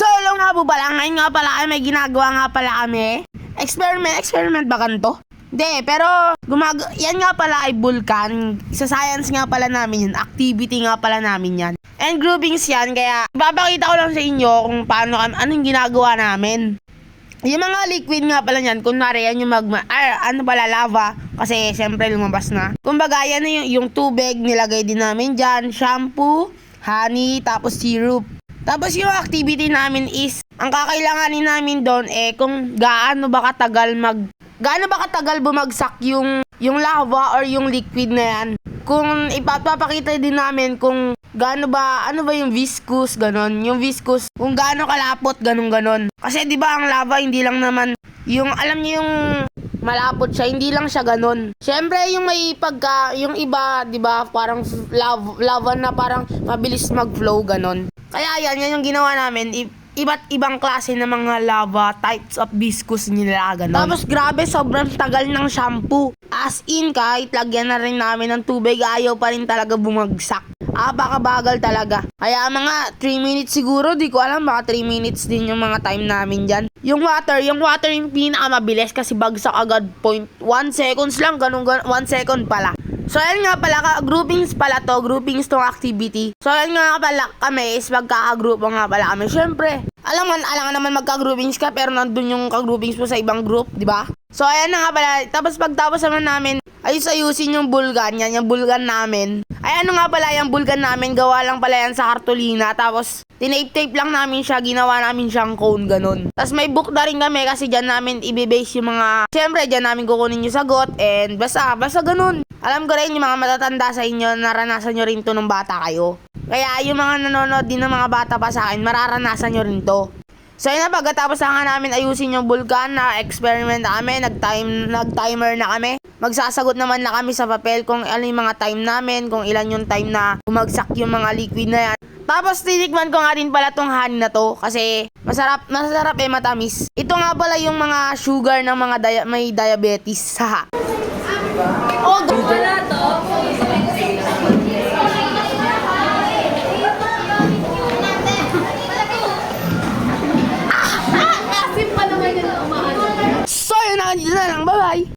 So, hello nga po pala. Ngayon nga pala kami, may ginagawa nga pala kami. Experiment, experiment ba ganito? Hindi, pero gumag yan nga pala ay vulkan. Sa science nga pala namin yun. Activity nga pala namin yan. And groupings yan, kaya babakita ko lang sa inyo kung paano, anong ginagawa namin. Yung mga liquid nga pala niyan, kunwari yan yung magma, ah, ano pala, lava, kasi siyempre lumabas na. Kumbaga, yan na yung, yung tubig, nilagay din namin dyan, shampoo, honey, tapos syrup. Tapos yung activity namin is, ang kakailanganin namin doon eh kung gaano ba katagal mag, gaano ba katagal bumagsak yung, yung lava or yung liquid na yan. Kung ipapapakita din namin kung gaano ba, ano ba yung viscous, ganon. Yung viscous, kung gaano kalapot, ganon ganon. Kasi di ba ang lava hindi lang naman, yung alam niyo yung malapot siya, hindi lang siya ganon. Siyempre yung may pagka, yung iba, di ba, parang lava, lava na parang mabilis mag-flow, ganon. Kaya yan, yan yung ginawa namin. I- iba't ibang klase ng mga lava types of viscous nila, ganon. Tapos grabe, sobrang tagal ng shampoo. As in, kahit lagyan na rin namin ng tubig, ayaw pa rin talaga bumagsak. Apakabagal talaga. Kaya mga 3 minutes siguro, di ko alam, baka 3 minutes din yung mga time namin dyan. Yung water, yung water yung pinakamabilis kasi bagsak agad point 1 seconds lang, ganun, ganun 1 second pala. So, ayun nga pala, ka- groupings pala to, groupings tong activity. So, ayun nga pala kami is magkakagrupo nga pala kami. Siyempre, alam mo, alam nga naman magka-groupings ka, pero nandun yung ka-groupings mo sa ibang group, di ba? So, ayan nga pala. Tapos pagtapos naman namin, ayus-ayusin yung bulgan yan, yung bulgan namin. Ay, ano nga pala yung bulgan namin, gawa lang pala yan sa kartolina. Tapos, tinape-tape lang namin siya, ginawa namin siyang cone, ganun. Tapos may book na rin kami kasi dyan namin ibibase yung mga, siyempre, dyan namin kukunin yung sagot. And basta, basta ganun. Alam ko rin yung mga matatanda sa inyo, naranasan nyo rin to nung bata kayo. Kaya yung mga nanonood din ng mga bata pa sa akin, mararanasan nyo rin to. So yun na, pagkatapos na nga namin ayusin yung vulkan na experiment na kami, nag-time, nag-timer na kami. Magsasagot naman na kami sa papel kung ano yung mga time namin, kung ilan yung time na bumagsak yung mga liquid na yan. Tapos tinikman ko nga rin pala tong honey na to kasi masarap, masarap eh matamis. Ito nga pala yung mga sugar ng mga dia- may diabetes. Haha. Oh, Wala to. Yun umaano. So yun na lang. Bye-bye!